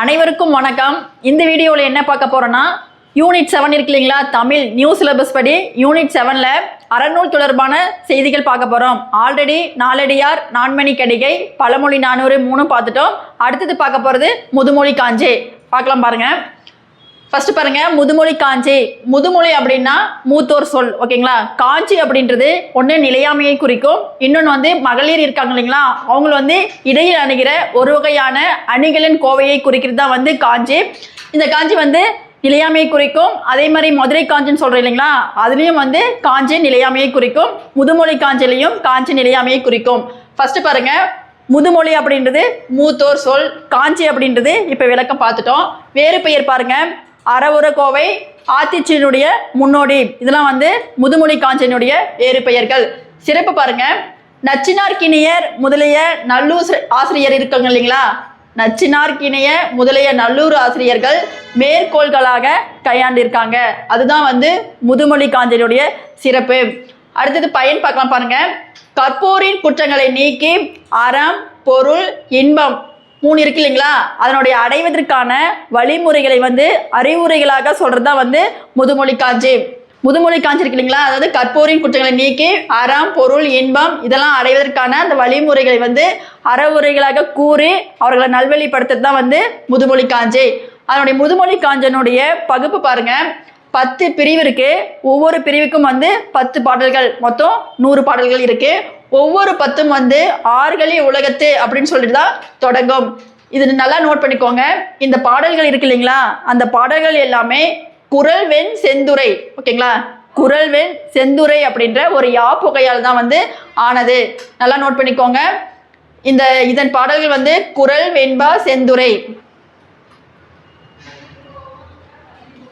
அனைவருக்கும் வணக்கம். இந்த வீடியோவில் என்ன பார்க்க போகிறோன்னா யூனிட் செவன் இருக்கு இல்லைங்களா? தமிழ் நியூ சிலபஸ் படி யூனிட் செவனில் அறநூல் தொடர்பான செய்திகள் பார்க்க போகிறோம் ஆல்ரெடி நாலடியார் நான்மணி கடிகை பழமொழி நானூறு மூணும் பார்த்துட்டோம். அடுத்தது பார்க்க போகிறது முதுமொழி காஞ்சி. பார்க்கலாம் பாருங்கள் ஃபர்ஸ்ட் பாருங்க முதுமொழி காஞ்சி. முதுமொழி அப்படின்னா மூத்தோர் சொல் ஓகேங்களா? காஞ்சி அப்படின்றது ஒன்று நிலையாமையை குறிக்கும். இன்னொன்று வந்து மகளிர் இருக்காங்க இல்லைங்களா? அவங்கள வந்து இடையில் அணுகிற ஒரு வகையான அணிகளின் கோவையை குறிக்கிறது தான் வந்து காஞ்சி. இந்த காஞ்சி வந்து நிலையாமையை குறிக்கும். அதே மாதிரி மதுரை காஞ்சின்னு சொல்கிறோம் இல்லைங்களா? அதுலேயும் வந்து காஞ்சி நிலையாமையை குறிக்கும். முதுமொழி காஞ்சிலையும் காஞ்சி நிலையாமையை குறிக்கும். ஃபர்ஸ்ட் பாருங்க முதுமொழி அப்படின்றது மூத்தோர் சொல் காஞ்சி அப்படின்றது இப்போ விளக்கம் பார்த்துட்டோம். வேறு பெயர் பாருங்கள் அறவுற கோவை ஆத்திச்சியினுடைய முன்னோடி. இதெல்லாம் வந்து முதுமொழி காஞ்சியினுடைய வேறு பெயர்கள். சிறப்பு பாருங்க. நச்சினார்கினியர் முதலிய நல்லூர் ஆசிரியர் இருக்காங்க இல்லைங்களா? நச்சினார்கினிய முதலிய நல்லூர் ஆசிரியர்கள் மேற்கோள்களாக கையாண்டிருக்காங்க. அதுதான் வந்து முதுமொழி காஞ்சியினுடைய சிறப்பு. அடுத்தது பயன் பார்க்கலாம் பாருங்க. கற்போரின் குற்றங்களை நீக்கி அறம் பொருள் இன்பம். மூணு இருக்கு இல்லைங்களா? அதனுடைய அடைவதற்கான வழிமுறைகளை வந்து அறிவுரைகளாக சொல்றது தான் வந்து முதுமொழி காஞ்சி. முதுமொழி காஞ்சி இருக்கு இல்லைங்களா? அதாவது கற்போரின் குற்றங்களை நீக்கி அறம் பொருள் இன்பம் இதெல்லாம் அடைவதற்கான அந்த வழிமுறைகளை வந்து அறவுரைகளாக கூறி அவர்களை நல்வழிப்படுத்துறது தான் வந்து முதுமொழி காஞ்சி. அதனுடைய முதுமொழி காஞ்சனுடைய பகுப்பு பாருங்க. பத்து பிரிவு இருக்கு. ஒவ்வொரு பிரிவுக்கும் வந்து பத்து பாடல்கள். மொத்தம் நூறு பாடல்கள் இருக்கு. ஒவ்வொரு பத்தும் வந்து ஆறுகளி உலகத்து அப்படின்னு சொல்லிட்டு தான் தொடங்கும். இது நல்லா நோட் பண்ணிக்கோங்க. இந்த பாடல்கள் இருக்கு இல்லைங்களா? அந்த பாடல்கள் எல்லாமே குரல் வெண் செந்துரை ஓகேங்களா? குரல் வெண் செந்துரை அப்படின்ற ஒரு யாப்புகையால் தான் வந்து ஆனது. நல்லா நோட் பண்ணிக்கோங்க. இந்த இதன் பாடல்கள் வந்து குரல் வெண்பா செந்துரை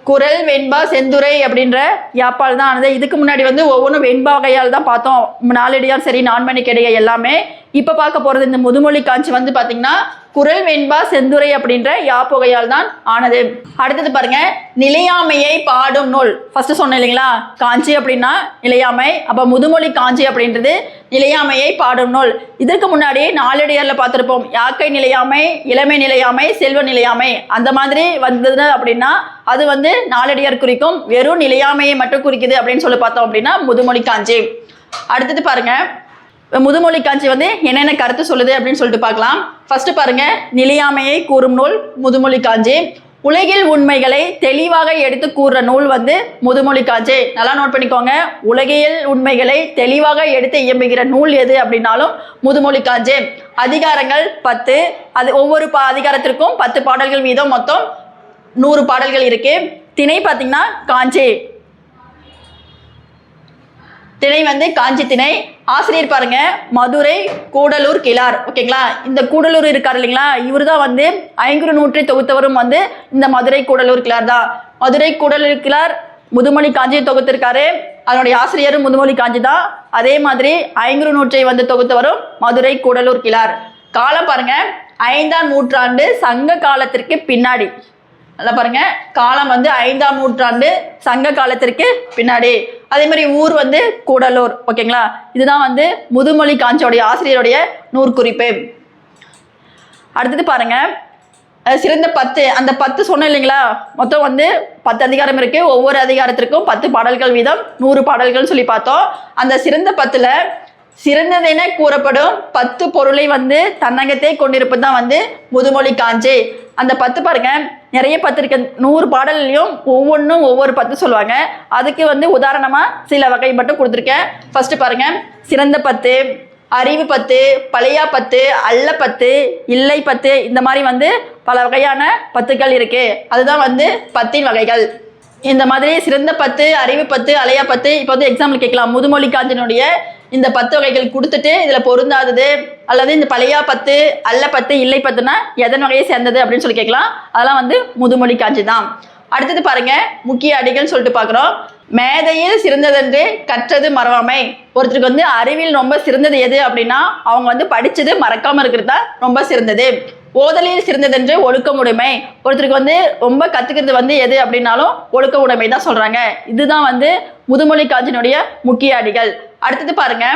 குரல் வெண்பா செந்துரை அப்படின்ற யாப்பால் தான் ஆனது. இதுக்கு முன்னாடி வந்து ஒவ்வொன்றும் வெண்பா வகையால் தான் பார்த்தோம். நாலடியார் சரி நான்மணி கிடையாது எல்லாமே. இப்போ பார்க்க போகிறது இந்த முதுமொழி காஞ்சி வந்து பார்த்தீங்கன்னா குரல் வெண்பா செந்துரை அப்படின்ற யாப்புகையால் தான் ஆனது. அடுத்தது பாருங்க நிலையாமையை பாடும் நூல். ஃபர்ஸ்ட் சொன்னேன் இல்லைங்களா? காஞ்சி அப்படின்னா நிலையாமை அப்போ முதுமொழி காஞ்சி அப்படின்றது நிலையாமையை பாடும் நூல். இதற்கு முன்னாடி நாளடியாரில் பார்த்துருப்போம் யாக்கை நிலையாமை இளமை நிலையாமை செல்வ நிலையாமை. அந்த மாதிரி வந்தது அப்படின்னா அது வந்து நாலடியார் குறிக்கும் வெறும் நிலையாமையை மட்டும் குறிக்குது அப்படின்னு சொல்லி பார்த்தோம் அப்படின்னா முதுமொழி காஞ்சி. அடுத்தது பாருங்கள் முதுமொழி காஞ்சி வந்து என்னென்ன கருத்து சொல்லுது அப்படின்னு சொல்லிட்டு பார்க்கலாம். ஃபர்ஸ்ட் பாருங்க நிலையாமையை கூறும் நூல் முதுமொழி காஞ்சி உலகில் உண்மைகளை தெளிவாக எடுத்து கூறுற நூல் வந்து முதுமொழி காஞ்சி நல்லா நோட் பண்ணிக்கோங்க. உலகியல் உண்மைகளை தெளிவாக எடுத்து இயம்புகிற நூல் எது அப்படின்னாலும் முதுமொழி காஞ்சி அதிகாரங்கள் பத்து. அது ஒவ்வொரு பா அதிகாரத்திற்கும் பத்து பாடல்கள் வீதம் மொத்தம் நூறு பாடல்கள் இருக்கு. திணை பார்த்தீங்கன்னா காஞ்சி. திணை வந்து காஞ்சி திணை. ஆசிரியர் பாருங்க மதுரை கூடலூர் கிளார். ஓகேங்களா? இந்த கூடலூர் இருக்கார் இல்லைங்களா? இவர் தான் வந்து ஐங்குறு நூற்றை தொகுத்தவரும் வந்து இந்த மதுரை கூடலூர் கிளார் தான். மதுரை கூடலூர் கிளார் முதுமொழி காஞ்சியை தொகுத்திருக்காரு. அதனுடைய ஆசிரியரும் முதுமொழி காஞ்சி தான். அதே மாதிரி ஐங்குறு நூற்றை வந்து தொகுத்தவரும் மதுரை கூடலூர் கிளார். காலம் பாருங்க ஐந்தாம் நூற்றாண்டு சங்க காலத்திற்கு பின்னாடி. நல்லா பாருங்க காலம் வந்து ஐந்தாம் நூற்றாண்டு சங்க காலத்திற்கு பின்னாடி. அதே மாதிரி ஊர் வந்து கூடலூர் ஓகேங்களா? இதுதான் வந்து முதுமொழி காஞ்சியோடைய ஆசிரியருடைய நூற்குறிப்பு. அடுத்தது பாருங்க. சிறந்த பத்து. அந்த பத்து சொன்னேன் இல்லைங்களா? மொத்தம் வந்து பத்து அதிகாரம் இருக்குது ஒவ்வொரு அதிகாரத்திற்கும் பத்து பாடல்கள் வீதம் நூறு பாடல்கள்னு சொல்லி பார்த்தோம். அந்த சிறந்த பத்தில் சிறந்ததென கூறப்படும் பத்து பொருளை வந்து தன்னகத்தை கொண்டிருப்பது தான் வந்து முதுமொழி காஞ்சி. அந்த பத்து பாருங்க நிறைய பத்து இருக்கு. நூறு பாடல்லையும் ஒவ்வொன்றும் ஒவ்வொரு பத்து சொல்லுவாங்க. அதுக்கு வந்து உதாரணமாக சில வகை மட்டும் கொடுத்துருக்கேன். ஃபஸ்ட்டு பாருங்க சிறந்த பத்து அறிவு பத்து பழையா பத்து அல்ல பத்து இல்லை பத்து இந்த மாதிரி வந்து பல வகையான பத்துக்கள் இருக்கு. அதுதான் வந்து பத்தின் வகைகள். இந்த மாதிரி சிறந்த பத்து அறிவு பத்து அலையா பத்து இப்போ வந்து எக்ஸாம்பிள் கேட்கலாம். முதுமொழி காஞ்சினுடைய இந்த பத்து வகைகள் கொடுத்துட்டு இதில் பொருந்தாதது அல்லது இந்த பழையா பத்து அல்ல பத்து இல்லை பத்துனா எதன் வகையை சேர்ந்தது அப்படின்னு சொல்லி கேட்கலாம். அதெல்லாம் வந்து முதுமொழி காஞ்சி தான். அடுத்தது பாருங்க முக்கிய அடிகள் சொல்லிட்டு பார்க்குறோம். மேதையில் சிறந்ததென்று கற்றது மறவாமை. ஒருத்தருக்கு வந்து அறிவில் ரொம்ப சிறந்தது எது அப்படின்னா அவங்க வந்து படிச்சது மறக்காம இருக்கிறது தான் ரொம்ப சிறந்தது. ஓதலில் சிறந்ததென்று ஒழுக்கமுடைமை ஒருத்தருக்கு வந்து ரொம்ப கத்துக்கிறது வந்து எது அப்படின்னாலும் ஒழுக்க உடைமை தான் சொல்றாங்க. இதுதான் வந்து முதுமொழி காஞ்சினுடைய முக்கிய அடிகள். அடுத்தது பாருங்க.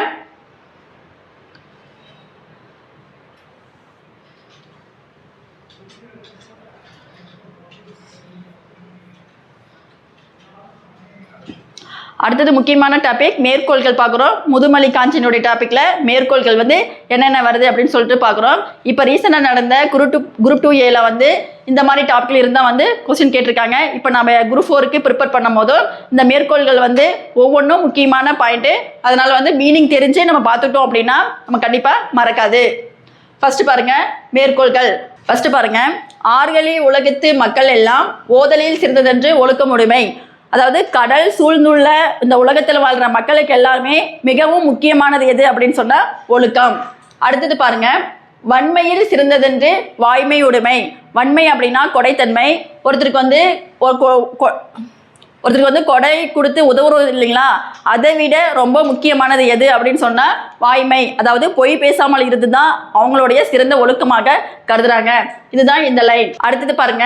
அடுத்தது முக்கியமான டாபிக் மேற்கோள்கள் பார்க்குறோம். முதுமலி காஞ்சினுடைய டாப்பிக்கில் மேற்கோள்கள் வந்து என்னென்ன வருது அப்படின்னு சொல்லிட்டு பார்க்குறோம். இப்போ ரீசெண்டாக நடந்த குரூப் டூ குரூப் டூ ஏல வந்து இந்த மாதிரி டாப்பிக்கில் இருந்தால் வந்து கொஸ்டின் கேட்டிருக்காங்க. இப்போ நம்ம குரூப் ஃபோருக்கு ப்ரிப்பேர் பண்ணும் போதும் இந்த மேற்கோள்கள் வந்து ஒவ்வொன்றும் முக்கியமான பாயிண்ட்டு அதனால் வந்து மீனிங் தெரிஞ்சு நம்ம பார்த்துட்டோம் அப்படின்னா நம்ம கண்டிப்பாக மறக்காது. ஃபஸ்ட்டு பாருங்கள் மேற்கோள்கள். ஃபஸ்ட்டு பாருங்க ஆறுகளி உலகத்து மக்கள் எல்லாம் ஓதலில் சிறந்ததென்று ஒழுக்கமுடைமை அதாவது கடல் சூழ்ந்துள்ள இந்த உலகத்தில் வாழ்கிற மக்களுக்கு எல்லாருமே மிகவும் முக்கியமானது எது அப்படின்னு சொன்னால் ஒழுக்கம். அடுத்தது பாருங்க வன்மையில் சிறந்ததென்று வாய்மை உடைமை. வன்மை அப்படின்னா கொடைத்தன்மை. ஒருத்தருக்கு வந்து கொ- ஒருத்தருக்கு வந்து கொடை கொடுத்து உதவுறது இல்லைங்களா? அதை விட ரொம்ப முக்கியமானது எது அப்படின்னு சொன்னால் வாய்மை. அதாவது பொய் பேசாமல் இருந்து தான் அவங்களுடைய சிறந்த ஒழுக்கமாக கருதுறாங்க. இதுதான் இந்த லைன் அடுத்தது பாருங்க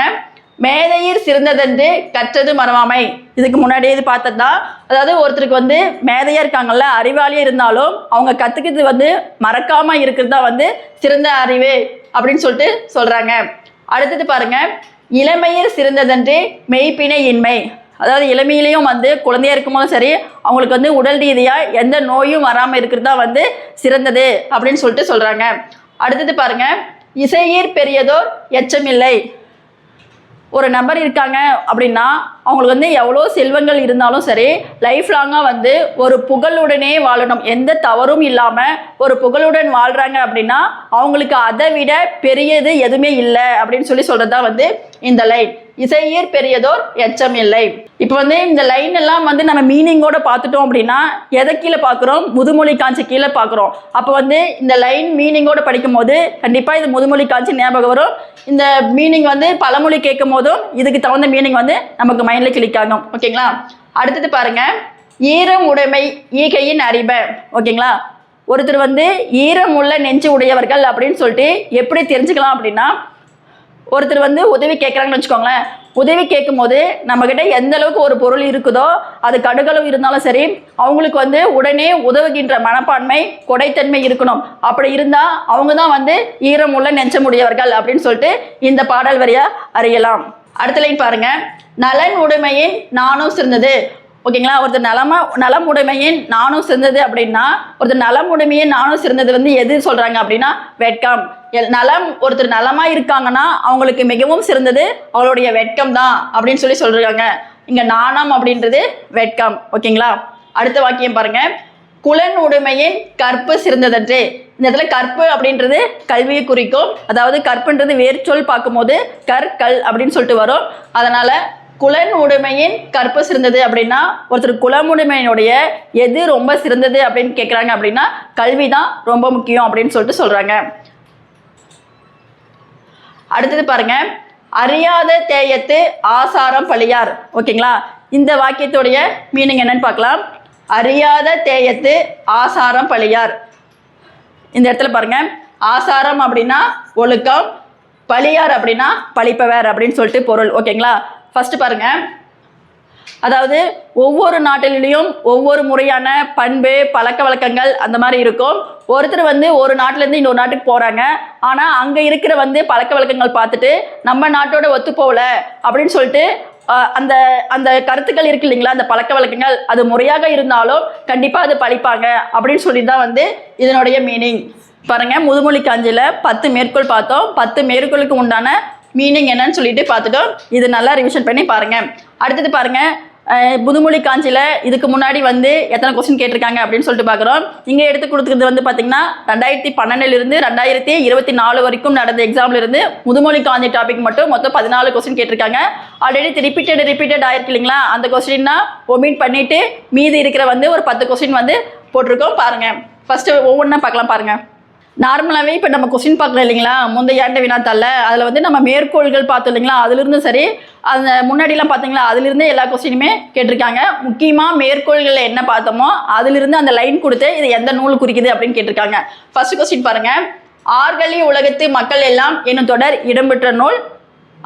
மேதையீர் சிறந்ததென்று கற்றது மறவாமை. இதுக்கு முன்னாடியே இது பார்த்தது? தான் அதாவது ஒருத்தருக்கு வந்து மேதையாக இருக்காங்கல்ல அறிவாளியாக இருந்தாலும் அவங்க கற்றுக்கிறது வந்து மறக்காமல் இருக்கிறது தான் வந்து சிறந்த அறிவு அப்படின்னு சொல்லிட்டு சொல்கிறாங்க அடுத்தது பாருங்க இளமையர் சிறந்ததென்று மெய்ப்பினை இன்மை. அதாவது இளமையிலையும் வந்து குழந்தையா இருக்கும்போதும் சரி அவங்களுக்கு வந்து உடல் ரீதியாக எந்த நோயும் வராமல் இருக்கிறது தான் வந்து சிறந்தது அப்படின்னு சொல்லிட்டு சொல்கிறாங்க அடுத்தது பாருங்க இசையீர் பெரியதோர் எச்சமில்லை. ஒரு நபர் இருக்காங்க அப்படின்னா அவங்களுக்கு வந்து எவ்வளோ செல்வங்கள் இருந்தாலும் சரி லைஃப் லாங்காக வந்து ஒரு புகழுடனே வாழணும். எந்த தவறும் இல்லாமல் ஒரு புகழுடன் வாழ்கிறாங்க அப்படின்னா அவங்களுக்கு அதை விட பெரியது எதுவுமே இல்லை அப்படின்னு சொல்லி சொல்கிறது தான் வந்து இந்த லைன் இசையீர் பெரியதோர் எச்சம் இல்லை. இப்போ வந்து இந்த லைன் எல்லாம் வந்து நம்ம மீனிங்கோட பார்த்துட்டோம் அப்படின்னா எதை கீழே பார்க்குறோம்? முதுமொழி காஞ்சி கீழே பார்க்குறோம். அப்போ வந்து இந்த லைன் மீனிங்கோட படிக்கும் போது கண்டிப்பாக இது முதுமொழி காஞ்சி ஞாபகம் வரும். இந்த மீனிங் வந்து பழமொழி கேட்கும் போதும் இதுக்கு தகுந்த மீனிங் வந்து நமக்கு மைண்டில் கிளிக் ஆகும். ஓகேங்களா அடுத்தது பாருங்க. ஈரம் உடைமை ஈகையின் அறிவை ஓகேங்களா ஒருத்தர் வந்து ஈரம் உள்ள நெஞ்சு உடையவர்கள் அப்படின்னு சொல்லிட்டு எப்படி தெரிஞ்சுக்கலாம் அப்படின்னா ஒருத்தர் வந்து உதவி கேட்குறாங்கன்னு வச்சுக்கோங்களேன். உதவி கேட்கும்போது நம்மக்கிட்ட எந்த அளவுக்கு ஒரு பொருள் இருக்குதோ அது கடுகளவு இருந்தாலும் சரி அவங்களுக்கு வந்து உடனே உதவுகின்ற மனப்பான்மை கொடைத்தன்மை இருக்கணும். அப்படி இருந்தால் அவங்க தான் வந்து ஈரம் உள்ள நெஞ்சமுடையவர்கள் அப்படின்னு சொல்லிட்டு இந்த பாடல் வரியாக அறியலாம். அடுத்த லைன் பாருங்க. நலன் உடைமையின் நானும் சிறந்தது. ஓகேங்களா? ஒருத்தர் நலமா நலம் நானும் சிறந்தது அப்படின்னா ஒருத்தர் நலம் நானும் சிறந்தது வந்து எது சொல்றாங்க அப்படின்னா வெட்கம். எல்- நலம் ஒருத்தர் நலமா இருக்காங்கன்னா அவங்களுக்கு மிகவும் சிறந்தது அவளுடைய வெட்கம் தான் அப்படின்னு சொல்லி சொல்றாங்க. இங்க நாணம் அப்படின்றது வெட்கம் ஓகேங்களா? அடுத்த வாக்கியம் பாருங்க. குலன் உடைமையின் கற்பு சிறந்ததன்று இந்த இடத்துல கற்பு அப்படின்றது கல்வியை குறிக்கும். அதாவது கற்புன்றது வேர்ச்சொல் பார்க்கும்போது கற்கல் அப்படின்னு சொல்லிட்டு வரும். அதனால குலன் உடைமையின் கற்பு சிறந்தது அப்படின்னா ஒருத்தர் குலமுடைமையினுடைய எது ரொம்ப சிறந்தது அப்படின்னு கேட்குறாங்க அப்படின்னா கல்வி தான் ரொம்ப முக்கியம் அப்படின்னு சொல்லிட்டு சொல்கிறாங்க அடுத்தது பாருங்க அறியாத தேயத்து ஆசாரம் பழியார். ஓகேங்களா? இந்த வாக்கியத்துடைய மீனிங் என்னன்னு பார்க்கலாம். அறியாத தேயத்து ஆசாரம் பழியார். இந்த இடத்துல பாருங்க ஆசாரம் அப்படின்னா ஒழுக்கம் பழியார் அப்படின்னா பழிப்பவர் அப்படின்னு சொல்லிட்டு பொருள். ஓகேங்களா? ஃபர்ஸ்ட் பாருங்க. அதாவது ஒவ்வொரு நாட்டிலையும் ஒவ்வொரு முறையான பண்பு பழக்க வழக்கங்கள் அந்த மாதிரி இருக்கும். ஒருத்தர் வந்து ஒரு நாட்டிலேருந்து இன்னொரு நாட்டுக்கு போகிறாங்க ஆனால் அங்கே இருக்கிற வந்து பழக்க வழக்கங்கள் பார்த்துட்டு நம்ம நாட்டோட ஒத்து போகல அப்படின்னு சொல்லிட்டு அந்த அந்த கருத்துக்கள் இருக்கு இல்லைங்களா? அந்த பழக்க வழக்கங்கள். அது முறையாக இருந்தாலும் கண்டிப்பாக அது பழிப்பாங்க அப்படின்னு சொல்லி தான் வந்து இதனுடைய மீனிங் பாருங்கள் முதுமொழி காஞ்சியில் பத்து மேற்கோள் பார்த்தோம். பத்து மேற்கோளுக்கு உண்டான மீனிங் என்னன்னு சொல்லிட்டு பார்த்துட்டோம் இது நல்லா ரிவிஷன் பண்ணி பாருங்க. அடுத்தது பாருங்க புதுமொழி காஞ்சியில் இதுக்கு முன்னாடி வந்து எத்தனை கொஸ்டின் கேட்டிருக்காங்க அப்படின்னு சொல்லிட்டு பார்க்குறோம். இங்கே எடுத்து கொடுத்துருக்கிறது வந்து பார்த்தீங்கன்னா ரெண்டாயிரத்தி பன்னெண்டுலேருந்து ரெண்டாயிரத்தி இருபத்தி நாலு வரைக்கும் நடந்த எக்ஸாம்ல இருந்து முதுமொழி காஞ்சி டாபிக் மட்டும் மொத்தம் பதினாலு கொஸ்டின் கேட்டிருக்காங்க. ஆல்ரெடி ரிப்பீட்டட் ரிப்பீட்டட் ஆயிருக்கு இல்லைங்களா? அந்த கொஸ்டின்னா ஒமிட் பண்ணிவிட்டு மீதி இருக்கிற வந்து ஒரு பத்து கொஸ்டின் வந்து போட்டிருக்கோம் பாருங்கள் ஃபஸ்ட்டு ஒவ்வொன்றா பார்க்கலாம் பாருங்கள் நார்மலாகவே இப்போ நம்ம கொஸ்டின் பார்க்குறோம் இல்லைங்களா? முந்தைய ஆண்டு வினாத்தாளில் அதில் வந்து நம்ம மேற்கோள்கள் பார்த்தோம் இல்லைங்களா? அதுலேருந்து சரி அந்த முன்னாடிலாம் பார்த்தீங்களா? அதுலேருந்தே எல்லா கொஸ்டினுமே கேட்டிருக்காங்க. முக்கியமாக மேற்கோள்களில் என்ன பார்த்தோமோ அதிலிருந்து அந்த லைன் கொடுத்து இது எந்த நூல் குறிக்குது அப்படின்னு கேட்டிருக்காங்க. ஃபர்ஸ்ட் கொஸ்டின் பாருங்கள் ஆர்கலி உலகத்து மக்கள் எல்லாம் என்னும் தொடர் இடம்பெற்ற நூல்.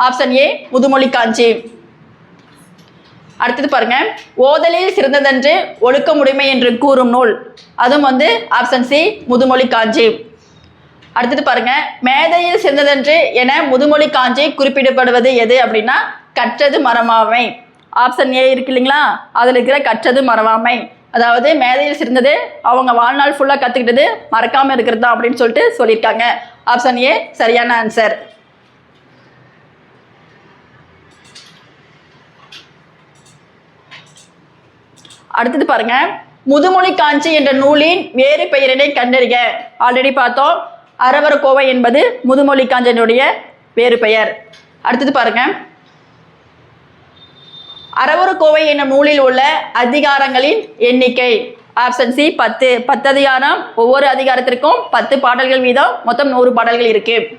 ஆப்ஷன் ஏ முதுமொழி காஞ்சி அடுத்தது பாருங்க. ஓதலில் சிறந்ததென்று ஒழுக்கமுடைமை என்று கூறும் நூல். அதுவும் வந்து ஆப்ஷன் சி முதுமொழி காஞ்சி அடுத்தது பாருங்க மேதையில் சிறந்ததென்று என முதுமொழி காஞ்சி குறிப்பிடப்படுவது எது அப்படின்னா கற்றது மரமாமை. ஆப்ஷன் ஏ இருக்கு இல்லைங்களா? அதில் இருக்கிற கற்றது மறவாமை அதாவது மேதையில் சிறந்தது அவங்க வாழ்நாள் ஃபுல்லாக கற்றுக்கிட்டது மறக்காமல் இருக்கிறது தான் அப்படின்னு சொல்லிட்டு சொல்லியிருக்காங்க. ஆப்ஷன் ஏ சரியான ஆன்சர் அடுத்தது பாருங்க முதுமொழி காஞ்சி என்ற நூலின் வேறு பெயரினை கண்டறிக. ஆல்ரெடி பார்த்தோம். அரவரக்கோவை கோவை என்பது முதுமொழி காஞ்சனுடைய வேறு பெயர். அடுத்தது பாருங்க. அரவரக்கோவை கோவை என்னும் நூலில் உள்ள அதிகாரங்களின் எண்ணிக்கை. ஆப்ஷன் சி பத்து. பத்து அதிகாரம் ஒவ்வொரு அதிகாரத்திற்கும் பத்து பாடல்கள் வீதம் மொத்தம் நூறு பாடல்கள் இருக்கு.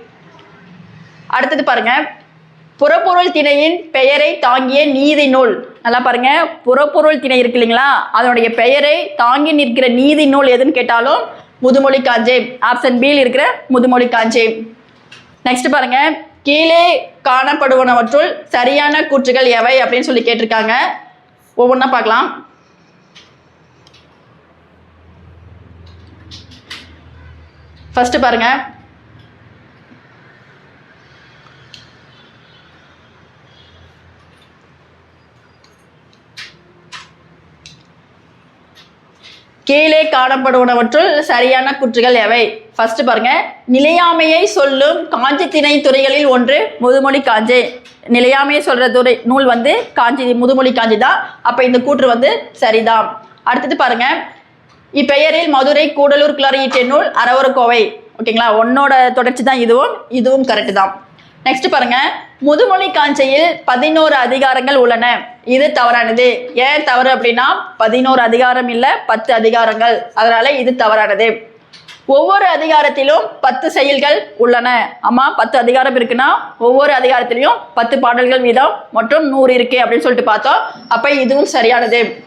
அடுத்தது பாருங்க. புறப்பொருள் திணையின் பெயரை தாங்கிய நீதி நூல். நல்லா பாருங்க. புறப்பொருள் திணை இருக்கு இல்லைங்களா? அதனுடைய பெயரை தாங்கி நிற்கிற நீதி நூல் எதுன்னு கேட்டாலும் முதுமொழி காஞ்சே ஆப்ஷன் பியில் இருக்கிற முதுமொழி காஞ்சே நெக்ஸ்ட் பாருங்க. கீழே காணப்படுவனவற்றுள் சரியான கூற்றுகள் எவை அப்படின்னு சொல்லி கேட்டிருக்காங்க. ஒவ்வொன்றா பார்க்கலாம். ஃபர்ஸ்ட் பாருங்க. கீழே காணப்படுவனவற்றுள் சரியான குற்றுகள் எவை? ஃபர்ஸ்ட் பாருங்க. நிலையாமையை சொல்லும் காஞ்சி திணை துறைகளில் ஒன்று முதுமொழி காஞ்சி. நிலையாமையை சொல்ற துறை நூல் வந்து காஞ்சி முதுமொழி காஞ்சி தான் அப்ப இந்த கூற்று வந்து சரிதான். அடுத்தது பாருங்க. இப்பெயரில் மதுரை கூடலூர் கிளறியீட்டிய நூல் அரவரக்கோவை ஓகேங்களா? உன்னோட தொடர்ச்சி தான் இதுவும் இதுவும் கரெக்ட் தான். நெக்ஸ்ட் பாருங்க. முதுமொழி காஞ்சியில் பதினோரு அதிகாரங்கள் உள்ளன. இது தவறானது. ஏன் தவறு அப்படின்னா பதினோரு அதிகாரம் இல்லை பத்து அதிகாரங்கள். அதனால இது தவறானது. ஒவ்வொரு அதிகாரத்திலும் பத்து செயல்கள் உள்ளன. ஆமாம் பத்து அதிகாரம் இருக்குன்னா ஒவ்வொரு அதிகாரத்திலையும் பத்து பாடல்கள் வீதம் மற்றும் நூறு இருக்கு அப்படின்னு சொல்லிட்டு பார்த்தோம். அப்போ இதுவும் சரியானது.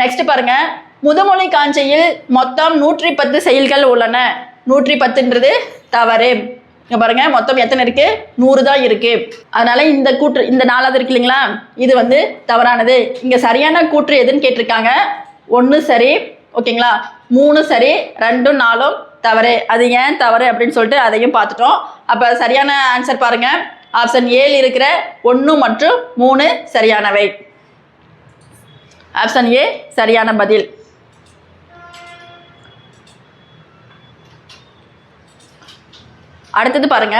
நெக்ஸ்ட் பாருங்க. முதுமொழி காஞ்சியில் மொத்தம் நூற்றி பத்து செயல்கள் உள்ளன. நூற்றி பத்துன்றது தவறு. இங்க பாருங்க மொத்தம் எத்தனை இருக்கு? நூறு தான் இருக்கு. அதனால இந்த கூற்று இந்த நாலாவது இருக்கு இல்லைங்களா? இது வந்து தவறானது. இங்க சரியான கூற்று எதுன்னு கேட்டிருக்காங்க? ஒன்று சரி ஓகேங்களா? மூணு சரி ரெண்டும் நாலும் தவறு. அது ஏன் தவறு அப்படின்னு சொல்லிட்டு அதையும் பார்த்துட்டோம். அப்போ சரியான ஆன்சர் பாருங்க. ஆப்ஷன் ஏழு இருக்கிற ஒன்று மற்றும் மூணு சரியானவை. ஆப்ஷன் ஏ சரியான பதில். அடுத்தது பாருங்க.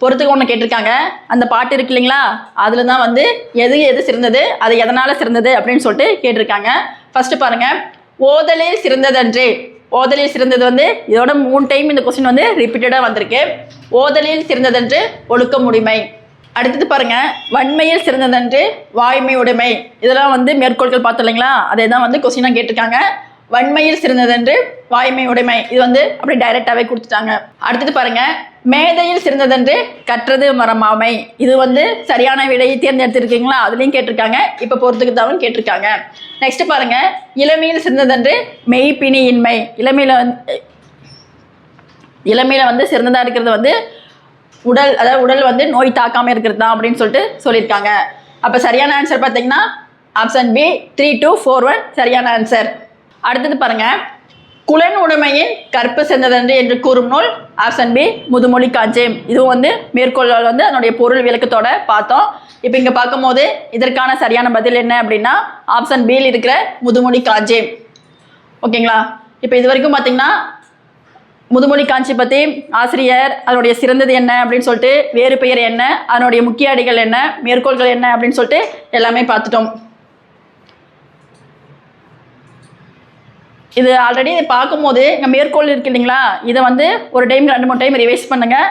பொறுத்துக்கு ஒன்று கேட்டிருக்காங்க. அந்த பாட்டு இருக்கு இல்லைங்களா? அதில் தான் வந்து எது எது சிறந்தது அது எதனால் சிறந்தது அப்படின்னு சொல்லிட்டு கேட்டிருக்காங்க. ஃபஸ்ட்டு பாருங்கள் ஓதலில் சிறந்ததன்றே. ஓதலில் சிறந்தது வந்து இதோட மூணு டைம் இந்த கொஸ்டின் வந்து ரிப்பீட்டடாக வந்திருக்கு. ஓதலில் சிறந்ததன்று ஒழுக்க முடிமை அடுத்தது பாருங்க. வன்மையில் சிறந்ததன்று வாய்மை உடைமை இதெல்லாம் வந்து மேற்கோள்கள் பார்த்தோம் இல்லைங்களா? அதே தான் வந்து கொஸ்டினாக கேட்டிருக்காங்க. வன்மையில் சிறந்ததென்று வாய்மை உடைமை. இது வந்து அப்படி டைரக்டாவே கொடுத்துட்டாங்க. அடுத்தது பாருங்க மேதையில் சிறந்ததென்று கற்றது மரமாமை. இது வந்து சரியான விடையை தேர்ந்தெடுத்திருக்கீங்களா? அதுலயும் கேட்டிருக்காங்க. இப்ப பொறுத்துக்கு தான் கேட்டிருக்காங்க. நெக்ஸ்ட் பாருங்க இளமையில் சிறந்ததென்று மெய்ப்பினியின்மை இளமையில வந்து இளமையில வந்து சிறந்ததா இருக்கிறது வந்து உடல் அதாவது உடல் வந்து நோய் தாக்காம இருக்கிறது தான் அப்படின்னு சொல்லிட்டு சொல்லியிருக்காங்க. அப்ப சரியான ஆன்சர் பார்த்தீங்கன்னா option B three two four one சரியான ஆன்சர் அடுத்தது பாருங்க. குலன் உடைமையின் கற்பு சென்றதன்று என்று கூறும் நூல் ஆப்ஷன் பி முதுமொழி காஞ்சேம் இதுவும் வந்து மேற்கோள்கள் வந்து அதனுடைய பொருள் விளக்கத்தோட பார்த்தோம். இப்போ இங்கே பார்க்கும்போது இதற்கான சரியான பதில் என்ன அப்படின்னா ஆப்ஷன் பியில் இருக்கிற முதுமொழி காஞ்சேம் ஓகேங்களா? இப்போ இது வரைக்கும் பார்த்தீங்கன்னா முதுமொழி காஞ்சி பற்றி ஆசிரியர் அதனுடைய சிறந்தது என்ன அப்படின்னு சொல்லிட்டு வேறு பெயர் என்ன அதனுடைய முக்கிய அடிகள் என்ன மேற்கோள்கள் என்ன அப்படின்னு சொல்லிட்டு எல்லாமே பார்த்துட்டோம். இது ஆல்ரெடி பார்க்கும்போது இங்கே மேற்கோள் இருக்கு இல்லைங்களா? இதை வந்து ஒரு டைம் ரெண்டு மூணு டைம் ரிவைஸ் பண்ணுங்கள்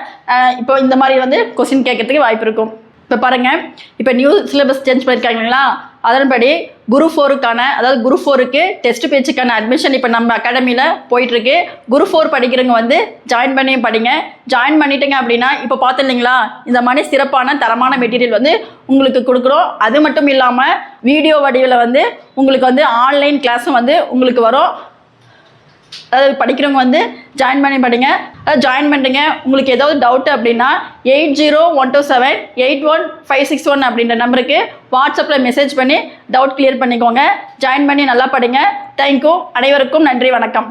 இப்போ இந்த மாதிரி வந்து கொஸ்டின் கேட்கறதுக்கு வாய்ப்பு இருக்கும். இப்போ பாருங்கள் இப்போ நியூ சிலபஸ் சேஞ்ச் பண்ணியிருக்காங்க இல்லைங்களா? அதன்படி குரு ஃபோருக்கான அதாவது குரு ஃபோருக்கு டெஸ்ட் பேச்சுக்கான அட்மிஷன் இப்போ நம்ம அகாடமியில் போயிட்டுருக்கு. குரு ஃபோர் படிக்கிறவங்க வந்து ஜாயின் பண்ணி படிங்க. ஜாயின் பண்ணிட்டீங்க அப்படின்னா இப்போ பார்த்துருந்தீங்களா இல்லைங்களா? இந்த மாதிரி சிறப்பான தரமான மெட்டீரியல் வந்து உங்களுக்கு கொடுக்குறோம். அது மட்டும் இல்லாமல் வீடியோ வடிவில் வந்து உங்களுக்கு வந்து ஆன்லைன் கிளாஸும் வந்து உங்களுக்கு வரும். அதாவது படிக்கிறவங்க வந்து ஜாயின் பண்ணி படிங்க. ஜாயின் பண்ணுறீங்க உங்களுக்கு ஏதாவது டவுட் அப்படின்னா eight zero one two seven eight one five six one அப்படின்ற நம்பருக்கு வாட்ஸ்அப்பில் மெசேஜ் பண்ணி டவுட் கிளியர் பண்ணிக்கோங்க. ஜாயின் பண்ணி நல்லா படிங்க. தேங்க்யூ அனைவருக்கும் நன்றி வணக்கம்.